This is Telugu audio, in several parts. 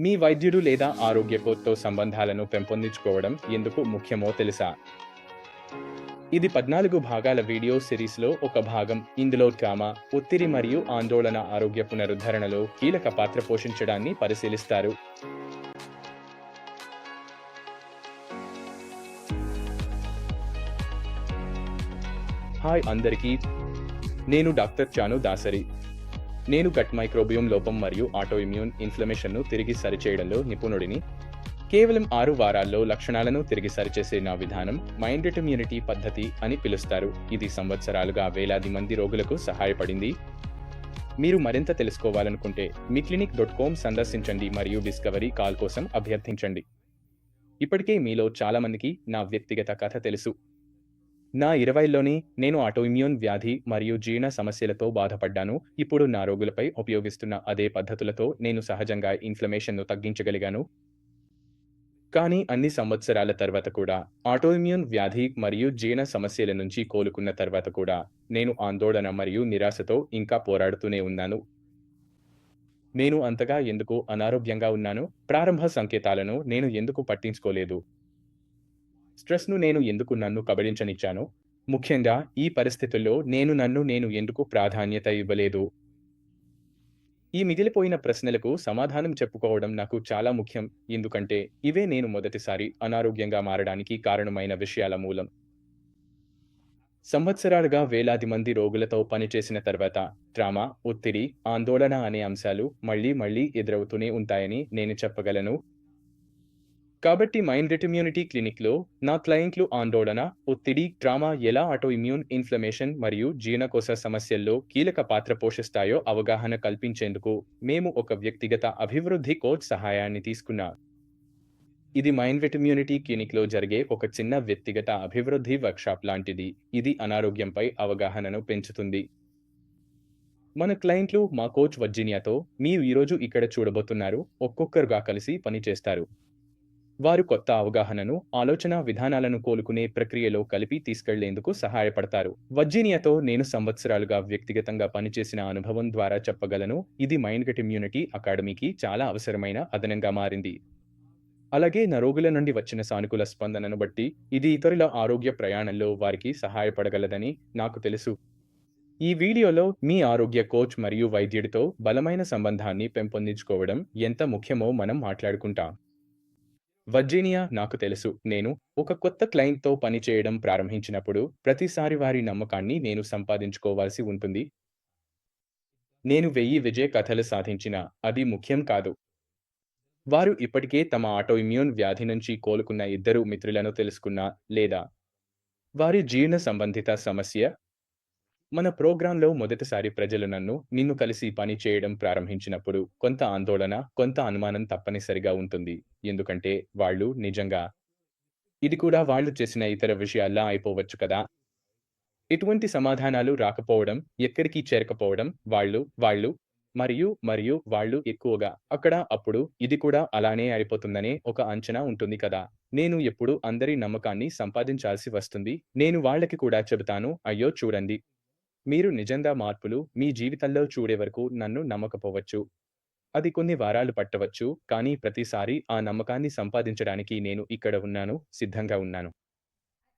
మీ వైద్యుడు లేదా ఆరోగ్య కోచ్తో సంబంధాలను పెంపొందించుకోవడం ఎందుకు ముఖ్యమో తెలుసా? ఇది పద్నాలుగు భాగాల వీడియో సిరీస్లో ఒక భాగం. ఇందులో ట్రామా ఒత్తిడి మరియు ఆందోళన ఆరోగ్య పునరుద్ధరణలో కీలక పాత్ర పోషించడాన్ని పరిశీలిస్తారు. హాయ్ అందరికీ. నేను డాక్టర్ చాను దాసరి. నేను గట్ మైక్రోబియం లోపం మరియు ఆటో ఇమ్యూన్ ఇన్ఫ్లమేషన్ను తిరిగి సరిచేయడంలో నిపుణుడిని. కేవలం ఆరు వారాల్లో లక్షణాలను తిరిగి సరిచేసే నా విధానం మైండెడ్ ఇమ్యూనిటీ పద్ధతి అని పిలుస్తారు. ఇది సంవత్సరాలుగా వేలాది మంది రోగులకు సహాయపడింది. మీరు మరింత తెలుసుకోవాలనుకుంటే మీ క్లినిక్ డాట్ కామ్ సందర్శించండి మరియు డిస్కవరీ కాల్ కోసం అభ్యర్థించండి. ఇప్పటికే మీలో చాలామందికి నా వ్యక్తిగత కథ తెలుసు. నా ఇరవైలోని నేను ఆటోఇమ్యూన్ వ్యాధి మరియు జీర్ణ సమస్యలతో బాధపడ్డాను. ఇప్పుడు నా రోగులపై ఉపయోగిస్తున్న అదే పద్ధతులతో నేను సహజంగా ఇన్ఫ్లమేషన్ను తగ్గించగలిగాను. కానీ అన్ని సంవత్సరాల తర్వాత కూడా ఆటోఇమ్యూన్ వ్యాధి మరియు జీర్ణ సమస్యల నుంచి కోలుకున్న తర్వాత కూడా నేను ఆందోళన మరియు నిరాశతో ఇంకా పోరాడుతూనే ఉన్నాను. నేను అంతగా ఎందుకు అనారోగ్యంగా ఉన్నాను? ప్రారంభ సంకేతాలను నేను ఎందుకు పట్టించుకోలేదు? స్ట్రెస్ను నేను ఎందుకు నన్ను కబడించనిచ్చాను ముఖ్యంగా ఈ పరిస్థితుల్లో నేను నన్ను నేను ఎందుకు ప్రాధాన్యత ఇవ్వలేదు? ఈ మిగిలిపోయిన ప్రశ్నలకు సమాధానం చెప్పుకోవడం నాకు చాలా ముఖ్యం. ఎందుకంటే ఇవే నేను మొదటిసారి అనారోగ్యంగా మారడానికి కారణమైన విషయాల మూలం. సంవత్సరాలుగా వేలాది మంది రోగులతో పనిచేసిన తర్వాత ట్రామా ఒత్తిడి ఆందోళన అనే అంశాలు మళ్ళీ మళ్ళీ ఎదురవుతూనే ఉంటాయని నేను చెప్పగలను. కాబట్టి మైండ్ ఇమ్యూనిటీ క్లినిక్లో నా క్లయింట్లు ఆందోళన ఒత్తిడి ట్రామా ఎలా ఆటో ఇమ్యూన్ ఇన్ఫ్లమేషన్ మరియు జీర్ణకోశ సమస్యల్లో కీలక పాత్ర పోషిస్తాయో అవగాహన కల్పించేందుకు మేము ఒక వ్యక్తిగత అభివృద్ధి కోచ్ సహాయాన్ని తీసుకున్నా. ఇది మైండ్ ఇమ్యూనిటీ క్లినిక్లో జరిగే ఒక చిన్న వ్యక్తిగత అభివృద్ధి వర్క్షాప్ లాంటిది. ఇది అనారోగ్యంపై అవగాహనను పెంచుతుంది. మన క్లయింట్లు మా కోచ్ వర్జీనియాతో మీరు ఈరోజు ఇక్కడ చూడబోతున్నారు ఒక్కొక్కరుగా కలిసి పనిచేస్తారు. వారు కొత్త అవగాహనను ఆలోచన విధానాలను కోలుకునే ప్రక్రియలో కలిపి తీసుకెళ్ళేందుకు సహాయపడతారు. వర్జీనియాతో నేను సంవత్సరాలుగా వ్యక్తిగతంగా పనిచేసిన అనుభవం ద్వారా చెప్పగలను ఇది మైండ్ గట్ ఇమ్యూనిటీ అకాడమీకి చాలా అవసరమైన అదనంగా మారింది. అలాగే నా రోగుల నుండి వచ్చిన సానుకూల స్పందనను బట్టి ఇది ఇతరుల ఆరోగ్య ప్రయాణంలో వారికి సహాయపడగలదని నాకు తెలుసు. ఈ వీడియోలో మీ ఆరోగ్య కోచ్ మరియు వైద్యుడితో బలమైన సంబంధాన్ని పెంపొందించుకోవడం ఎంత ముఖ్యమో మనం మాట్లాడుకుంటాం. వర్జీనియా నాకు తెలుసు. నేను ఒక కొత్త క్లయింట్తో పనిచేయడం ప్రారంభించినప్పుడు ప్రతిసారి వారి నమ్మకాన్ని నేను సంపాదించుకోవాల్సి ఉంటుంది. నేను వెయ్యి విజయ కథలు సాధించిన అది ముఖ్యం కాదు. వారు ఇప్పటికే తమ ఆటోఇమ్యూన్ వ్యాధి నుంచి కోలుకున్న ఇద్దరు మిత్రులను తెలుసుకున్న లేదా వారి జీర్ణ సంబంధిత సమస్య మన ప్రోగ్రాంలో మొదటిసారి ప్రజలు నన్ను నిన్ను కలిసి పని చేయడం ప్రారంభించినప్పుడు కొంత ఆందోళన కొంత అనుమానం తప్పనిసరిగా ఉంటుంది. ఎందుకంటే వాళ్ళు నిజంగా ఇది కూడా వాళ్ళు చేసిన ఇతర విషయాల్లా అయిపోవచ్చు కదా. ఇటువంటి సమాధానాలు రాకపోవడం ఎక్కడికి చేరకపోవడం వాళ్ళు వాళ్ళు మరియు మరియు వాళ్ళు ఎక్కువగా అక్కడ అప్పుడు ఇది కూడా అలానే అయిపోతుందనే ఒక అంచనా ఉంటుంది కదా. నేను ఎప్పుడు అందరి నమ్మకాన్ని సంపాదించాల్సి వస్తుంది. నేను వాళ్ళకి కూడా చెబుతాను అయ్యో చూడండి మీరు నిజంగా మార్పులు మీ జీవితంలో చూడే వరకు నన్ను నమ్మకపోవచ్చు. అది కొన్ని వారాలు పట్టవచ్చు. కానీ ప్రతిసారి ఆ నమ్మకాన్ని సంపాదించడానికి నేను ఇక్కడ ఉన్నాను సిద్ధంగా ఉన్నాను.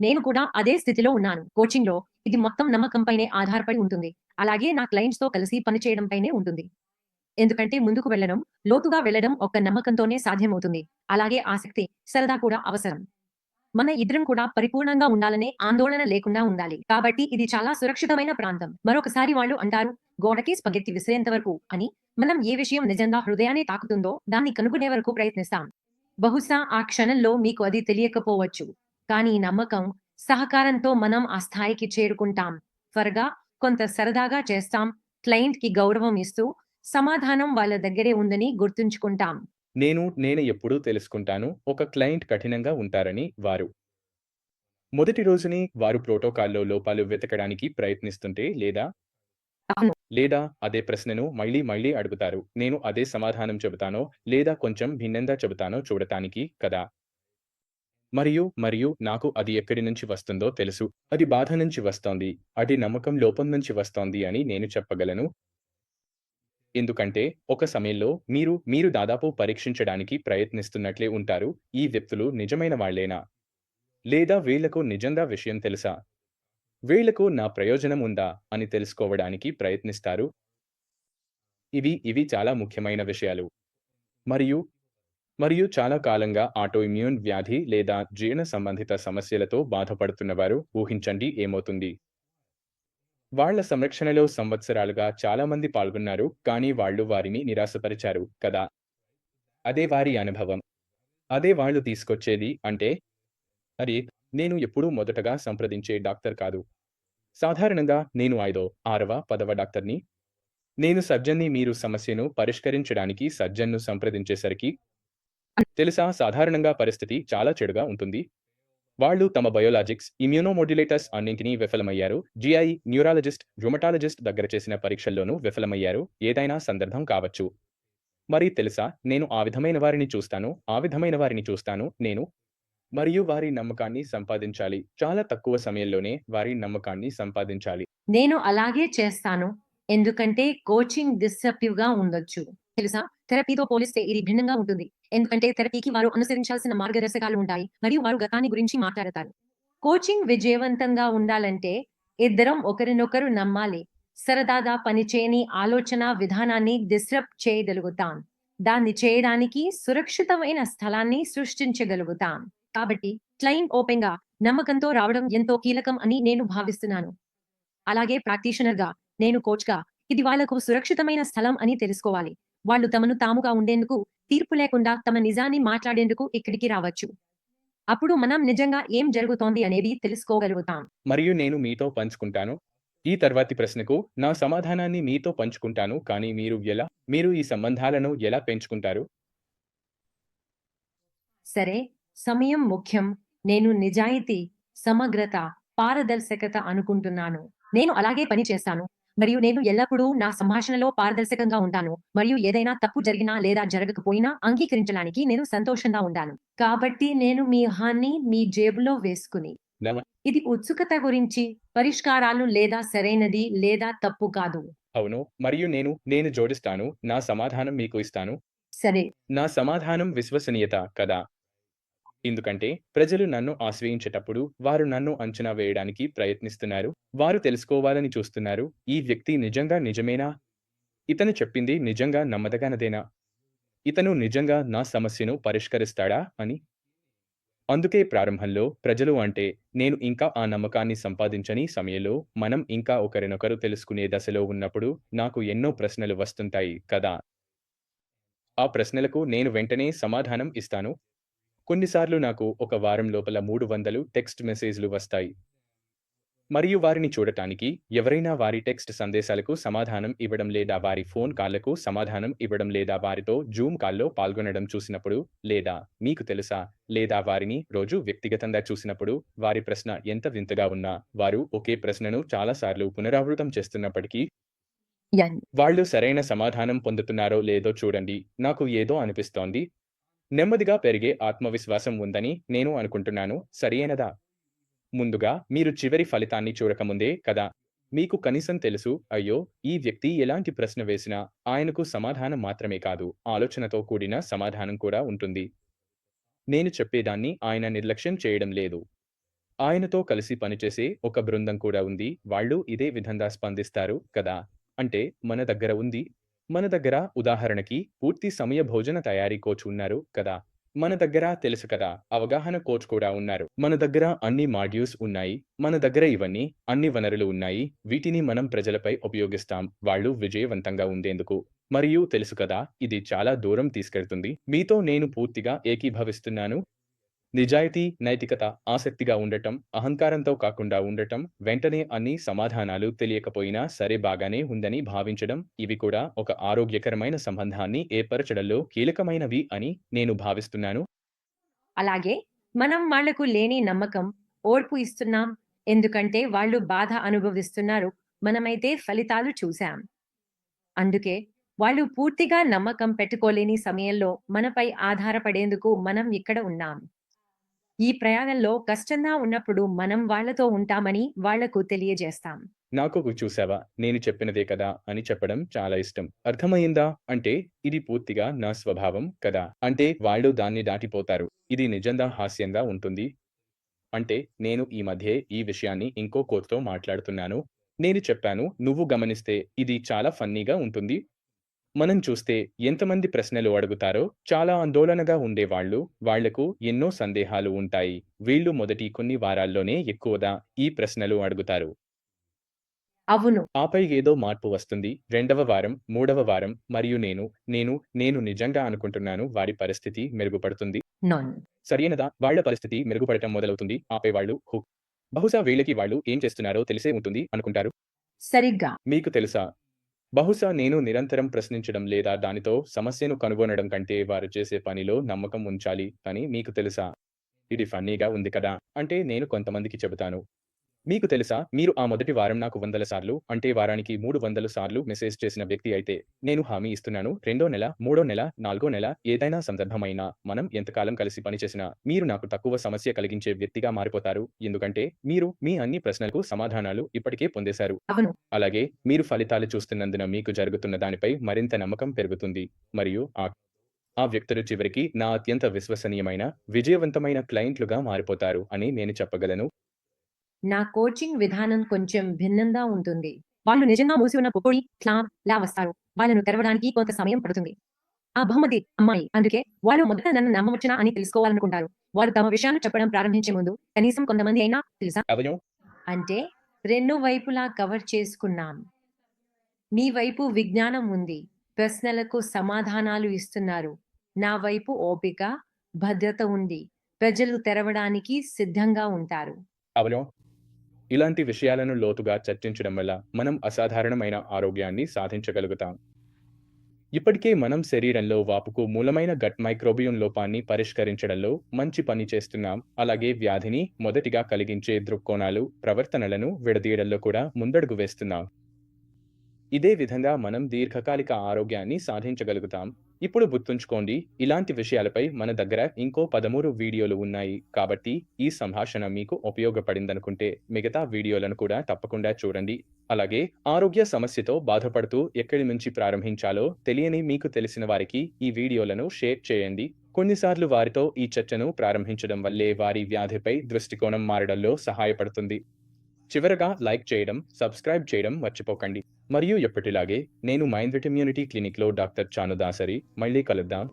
నేను కూడా అదే స్థితిలో ఉన్నాను. కోచింగ్లో ఇది మొత్తం నమ్మకంపైనే ఆధారపడి ఉంటుంది. అలాగే నా క్లయింట్స్తో కలిసి పనిచేయడంపైనే ఉంటుంది. ఎందుకంటే ముందుకు వెళ్ళడం లోతుగా వెళ్ళడం ఒక నమ్మకంతోనే సాధ్యమవుతుంది. అలాగే ఆసక్తి సరదా కూడా అవసరం. మన ఇద్దరం కూడా పరిపూర్ణంగా ఉండాలనే ఆందోళన లేకుండా ఉండాలి. కాబట్టి ఇది చాలా సురక్షితమైన ప్రాంతం. మరొకసారి వాళ్ళు అంటారు గోడకి స్పగెత్తి విసిరేంత వరకు అని. మనం ఏ విషయం నిజంగా హృదయాన్ని తాకుతుందో దాన్ని కనుగొనే వరకు ప్రయత్నిస్తాం. బహుశా ఆ క్షణంలో మీకు అది తెలియకపోవచ్చు. కానీ నమ్మకం సహకారంతో మనం ఆ స్థాయికి చేరుకుంటాం. త్వరగా కొంత సరదాగా చేస్తాం. క్లయింట్కి గౌరవం ఇస్తూ సమాధానం వాళ్ళ దగ్గరే ఉందని గుర్తుంచుకుంటాం. నేను నేను ఎప్పుడూ తెలుసుకుంటాను. ఒక క్లయింట్ కఠినంగా ఉంటారని వారు. మొదటి రోజుని వారు ప్రోటోకాల్లో లోపాలు వెతకడానికి ప్రయత్నిస్తుంటే లేదా. లేదా అదే ప్రశ్నను మళ్ళీ మళ్ళీ అడుగుతారు. నేను అదే సమాధానం చెబుతానో లేదా కొంచెం భిన్నంగా చెబుతానో చూడటానికి కదా? మరియు మరియు నాకు అది ఎక్కడి నుంచి వస్తుందో తెలుసు. అది బాధ నుంచి వస్తోంది. అది నమ్మకం లోపం నుంచి వస్తోంది అని నేను చెప్పగలను. ఎందుకంటే ఒక సమయంలో మీరు మీరు దాదాపు పరీక్షించడానికి ప్రయత్నిస్తున్నట్లే ఉంటారు. ఈ వ్యక్తులు నిజమైన వాళ్ళేనా? లేదా వీళ్ళకు నిజంగా విషయం తెలుసా? వీళ్ళకు నా ప్రయోజనం ఉందా? అని తెలుసుకోవడానికి ప్రయత్నిస్తారు. ఇవి ఇవి చాలా ముఖ్యమైన విషయాలు. మరియు మరియు చాలా కాలంగా ఆటోఇమ్యూన్ వ్యాధి లేదా జీర్ణ సంబంధిత సమస్యలతో బాధపడుతున్నవారు ఊహించండి ఏమవుతుంది. వాళ్ళ సంరక్షణలో సంవత్సరాలుగా చాలా మంది పాల్గొన్నారు కానీ వాళ్ళు వారిని నిరాశపరిచారు కదా. అదే వారి అనుభవం. అదే వాళ్ళు తీసుకొచ్చేది అంటే అరే నేను ఎప్పుడూ మొదటగా సంప్రదించే డాక్టర్ కాదు. సాధారణంగా నేను ఐదో ఆరవ పదవ డాక్టర్ని. నేను సర్జన్ని మీరు సమస్యను పరిష్కరించడానికి సర్జన్ను సంప్రదించేసరికి తెలుసా సాధారణంగా పరిస్థితి చాలా చెడుగా ఉంటుంది. వాళ్ళు తమ బయోలాజిక్స్ ఇమ్యూనోమోడ్యులేటర్స్ అన్నింటినీ విఫలమయ్యారు. జిఐ న్యూరాలజిస్ట్ రుమటాలజిస్ట్ దగ్గర చేసిన పరీక్షల్లోనూ విఫలమయ్యారు. ఏదైనా సందర్భం కావచ్చు. మరి తెలుసా? నేను ఆ విధమైన వారిని చూస్తాను. ఆ విధమైన వారిని చూస్తాను. నేను మరియు వారి నమ్మకాన్ని సంపాదించాలి. చాలా తక్కువ సమయంలోనే వారి నమ్మకాన్ని సంపాదించాలి. నేను అలాగే చేస్తాను. ఎందుకంటే కోచింగ్ డిసెప్టివ్గా ఉండొచ్చు. తెలుసా? థెరపీతో పోలిస్తే ఇది భిన్నంగా ఉంటుంది. ఎందుకంటే థెరపీకి వారు అనుసరించాల్సిన మార్గదర్శకాలు ఉంటాయి. మరియు వారు గతాన్ని గురించి మాట్లాడతారు. కోచింగ్ విజయవంతంగా ఉండాలంటే ఇద్దరం ఒకరినొకరు నమ్మాలి. సరదాగా పనిచేయని ఆలోచన విధానాన్ని డిస్టర్బ్ చేయగలుగుతాం. దాన్ని చేయడానికి సురక్షితమైన స్థలాన్ని సృష్టించగలుగుతాం. కాబట్టి క్లయింట్ ఓపెన్గా నమ్మకంతో రావడం ఎంతో కీలకం అని నేను భావిస్తున్నాను. అలాగే ప్రాక్టీషనర్గా నేను కోచ్గా ఇది వాళ్ళకు సురక్షితమైన స్థలం అని తెలుసుకోవాలి. వాళ్ళు తమను తాముగా ఉండేందుకు తీర్పు లేకుండా తమ నిజాన్ని మాట్లాడేందుకు ఇక్కడికి రావచ్చు. అప్పుడు మనం నిజంగా ఏం జరుగుతోంది అనేది తెలుసుకోగలుగుతాం. మరియు నేను మీతో పంచుకుంటాను. ఈ తర్వాతి ప్రశ్నకు నా సమాధానాన్ని మీతో పంచుకుంటాను కానీ మీరు ఎలా మీరు ఈ సంబంధాలను ఎలా పెంచుకుంటారు? సరే సమయం ముఖ్యం. నేను నిజాయితీ సమగ్రత పారదర్శకత అనుకుంటున్నాను. నేను అలాగే పని చేస్తాను. మరియు నేను ఎల్లప్పుడూ నా సంభాషణలో పారదర్శకంగా ఉంటాను. మరియు ఏదైనా తప్పు జరిగినా లేదా జరగకపోయినా అంగీకరించడానికి నేను సంతోషంగా ఉంటాను. కాబట్టి నేను మీ హాన్ని మీ జేబులో వేసుకుని ఇది ఉత్సుకత గురించి పరిష్కారాలు లేదా సరైనది లేదా తప్పు కాదు. అవును. మరియు నేను నేను జోడిస్తాను. నా సమాధానం మీకు ఇస్తాను. సరే. నా సమాధానం విశ్వసనీయత కదా? ఎందుకంటే ప్రజలు నన్ను ఆశ్రయించేటప్పుడు వారు నన్ను అంచనా వేయడానికి ప్రయత్నిస్తున్నారు. వారు తెలుసుకోవాలని చూస్తున్నారు. ఈ వ్యక్తి నిజంగా నిజమేనా? ఇతను చెప్పింది నిజంగా నమ్మదగనదేనా? ఇతను నిజంగా నా సమస్యను పరిష్కరిస్తాడా అని? అందుకే ప్రారంభంలో ప్రజలు అంటే నేను ఇంకా ఆ నమ్మకాన్ని సంపాదించని సమయంలో మనం ఇంకా ఒకరినొకరు తెలుసుకునే దశలో ఉన్నప్పుడు నాకు ఎన్నో ప్రశ్నలు వస్తుంటాయి కదా? ఆ ప్రశ్నలకు నేను వెంటనే సమాధానం ఇస్తాను. కొన్నిసార్లు నాకు ఒక వారం లోపల మూడు వందలు టెక్స్ట్ మెసేజ్లు వస్తాయి. మరియు వారిని చూడటానికి ఎవరైనా వారి టెక్స్ట్ సందేశాలకు సమాధానం ఇవ్వడం లేదా వారి ఫోన్ కాళ్ళకు సమాధానం ఇవ్వడం లేదా వారితో జూమ్ కాల్లో పాల్గొనడం చూసినప్పుడు లేదా మీకు తెలుసా? లేదా వారిని రోజు వ్యక్తిగతంగా చూసినప్పుడు వారి ప్రశ్న ఎంత వింతగా ఉన్నా వారు ఒకే ప్రశ్నను చాలాసార్లు పునరావృతం చేస్తున్నప్పటికీ వాళ్ళు సరైన సమాధానం పొందుతున్నారో లేదో చూడండి. నాకు ఏదో అనిపిస్తోంది. నెమ్మదిగా పెరిగే ఆత్మవిశ్వాసం ఉందని నేను అనుకుంటున్నాను. సరియైనదా? ముందుగా మీరు చివరి ఫలితాన్ని చూడకముందే కదా మీకు కనీసం తెలుసు అయ్యో ఈ వ్యక్తి ఎలాంటి ప్రశ్న వేసినా ఆయనకు సమాధానం మాత్రమే కాదు ఆలోచనతో కూడిన సమాధానం కూడా ఉంటుంది. నేను చెప్పేదాన్ని ఆయన నిర్లక్ష్యం చేయడం లేదు. ఆయనతో కలిసి పనిచేసే ఒక బృందం కూడా ఉంది వాళ్ళు ఇదే విధంగా స్పందిస్తారు కదా అంటే మన దగ్గర ఉంది మన దగ్గర ఉదాహరణకి పూర్తి సమయ భోజన తయారీ కోచ్ ఉన్నారు కదా. మన దగ్గర తెలుసు కదా అవగాహన కోచ్ కూడా ఉన్నారు. మన దగ్గర అన్ని మాడ్యూల్స్ ఉన్నాయి. మన దగ్గర ఇవన్నీ అన్ని వనరులు ఉన్నాయి. వీటిని మనం ప్రజలపై ఉపయోగిస్తాం. వాళ్ళు విజయవంతంగా ఉండేందుకు. మరియు తెలుసు కదా ఇది చాలా దూరం తీసుకెళ్తుంది. మీతో నేను పూర్తిగా ఏకీభవిస్తున్నాను. నిజాయితీ నైతికత ఆసక్తిగా ఉండటం అహంకారంతో కాకుండా ఉండటం వెంటనే అన్ని సమాధానాలు తెలియకపోయినా సరే బాగానే ఉందని భావించడం ఇవి కూడా ఒక ఆరోగ్యకరమైన సంబంధాన్ని ఏర్పరచడంలో కీలకమైనవి అని నేను భావిస్తున్నాను. అలాగే మనం వాళ్ళకు లేని నమ్మకం ఓర్పు ఇస్తున్నాం ఎందుకంటే వాళ్ళు బాధ అనుభవిస్తున్నారు మనమైతే ఫలితాలు చూశాం. అందుకే వాళ్ళు పూర్తిగా నమ్మకం పెట్టుకోలేని సమయంలో మనపై ఆధారపడేందుకు మనం ఇక్కడ ఉన్నాం. ఈ ప్రయాణంలో కష్టంగా ఉన్నప్పుడు మనం వాళ్ళతో ఉంటామని వాళ్ళకు తెలియజేస్తాం. నాకు చూసావా? నేను చెప్పినదే కదా అని చెప్పడం చాలా ఇష్టం. అర్థమైందా అంటే ఇది పూర్తిగా నా స్వభావం కదా. అంటే వాళ్ళు దాన్ని దాటిపోతారు. ఇది నిజంగా హాస్యంగా ఉంటుంది. అంటే నేను ఈ మధ్య ఈ విషయాన్ని ఇంకో కోర్తో మాట్లాడుతున్నాను. నేను చెప్పాను నువ్వు గమనిస్తే ఇది చాలా ఫన్నీగా ఉంటుంది. మనం చూస్తే ఎంతమంది ప్రశ్నలు అడుగుతారో చాలా ఆందోళనగా ఉండేవాళ్ళు. వాళ్ళకు ఎన్నో సందేహాలు ఉంటాయి. వీళ్ళు మొదటి కొన్ని వారాల్లోనే ఎక్కువగా ఈ ప్రశ్నలు అడుగుతారు. అవును. ఆపై ఏదో మార్పు వస్తుంది. రెండవ వారం మూడవ వారం మరియు నేను నేను నేను నిజంగా అనుకుంటున్నాను వారి పరిస్థితి మెరుగుపడుతుంది. నోన్. సరైనదా వాళ్ళ పరిస్థితి మెరుగుపడటం మొదలవుతుంది. ఆపై వాళ్ళు హు. బహుశా వీళ్ళకి వాళ్ళు ఏం చేస్తున్నారో తెలిసే ఉంటుంది అనుకుంటారు. సరిగ్గా. మీకు తెలుసా? బహుశా నేను నిరంతరం ప్రశ్నించడం లేదా దానితో సమస్యను కనుగొనడం కంటే వారు చేసే పనిలో నమ్మకం ఉంచాలి అని మీకు తెలుసా? ఇది ఫన్నీగా ఉంది కదా? అంటే నేను కొంతమందికి చెబుతాను. మీకు తెలుసా? మీరు ఆ మొదటి వారం నాకు వందల సార్లు అంటే వారానికి మూడు వందల సార్లు మెసేజ్ చేసిన వ్యక్తి అయితే నేను హామీ ఇస్తున్నాను. రెండో నెల మూడో నెల నాలుగో నెల ఏదైనా సందర్భమైనా మనం ఎంతకాలం కలిసి పనిచేసినా మీరు నాకు తక్కువ సమస్య కలిగించే వ్యక్తిగా మారిపోతారు. ఎందుకంటే మీరు మీ అన్ని ప్రశ్నలకు సమాధానాలు ఇప్పటికే పొందేశారు. అలాగే మీరు ఫలితాలు చూస్తున్నందున మీకు జరుగుతున్న దానిపై మరింత నమ్మకం పెరుగుతుంది. మరియు ఆ ఆ వ్యక్తులు చివరికి నా అత్యంత విశ్వసనీయమైన విజయవంతమైన క్లయింట్లుగా మారిపోతారు అని నేను చెప్పగలను. నా కోచింగ్ విధానం కొంచెం భిన్నంగా ఉంటుంది. వాళ్ళు నిజంగా మూసి ఉన్న పుప్పొడి క్లామ్ లా వస్తారు. వాళ్ళను తెరవడానికి కొంత సమయం పడుతుంది. ఆ బహుమతి అమ్మాయి. అందుకే వాళ్ళు మొదట నన్ను నమ్మవచ్చునా అని తెలుసుకోవాలనుకుంటారు. వారు తమ విషయాన్ని చెప్పడం ప్రారంభించే ముందు కనీసం కొంతమంది అయినా తెలుసా? అంటే రెండు వైపులా కవర్ చేసుకున్నాం. మీ వైపు విజ్ఞానం ఉంది. ప్రశ్నలకు సమాధానాలు ఇస్తున్నారు. నా వైపు ఓపిక భద్రత ఉంది. ప్రజలు తెరవడానికి సిద్ధంగా ఉంటారు. ఇలాంటి విషయాలను లోతుగా చర్చించడం వల్ల మనం అసాధారణమైన ఆరోగ్యాన్ని సాధించగలుగుతాం. ఇప్పటికే మనం శరీరంలో వాపుకు మూలమైన గట్ మైక్రోబియం లోపాన్ని పరిష్కరించడంలో మంచి పని చేస్తున్నాం. అలాగే వ్యాధిని మొదటిగా కలిగించే దృక్కోణాలు ప్రవర్తనలను విడదీయడంలో కూడా ముందడుగు వేస్తున్నాం. ఇదే విధంగా మనం దీర్ఘకాలిక ఆరోగ్యాన్ని సాధించగలుగుతాం. ఇప్పుడు గుర్తుంచుకోండి ఇలాంటి విషయాలపై మన దగ్గర ఇంకో పదమూడు వీడియోలు ఉన్నాయి. కాబట్టి ఈ సంభాషణ మీకు ఉపయోగపడిందనుకుంటే మిగతా వీడియోలను కూడా తప్పకుండా చూడండి. అలాగే ఆరోగ్య సమస్యతో బాధపడుతూ ఎక్కడి నుంచి ప్రారంభించాలో తెలియని మీకు తెలిసిన వారికి ఈ వీడియోలను షేర్ చేయండి. కొన్నిసార్లు వారితో ఈ చర్చను ప్రారంభించడం వల్లే వారి వ్యాధిపై దృష్టికోణం మారడంలో సహాయపడుతుంది. చివరగా లైక్ చేయడం సబ్స్క్రైబ్ చేయడం మర్చిపోకండి. మరియు ఎప్పటిలాగే నేను మైండ్ విటమ్యూనిటీ క్లినిక్లో డాక్టర్ చానుదాసరి. మళ్ళీ కలుద్దాం.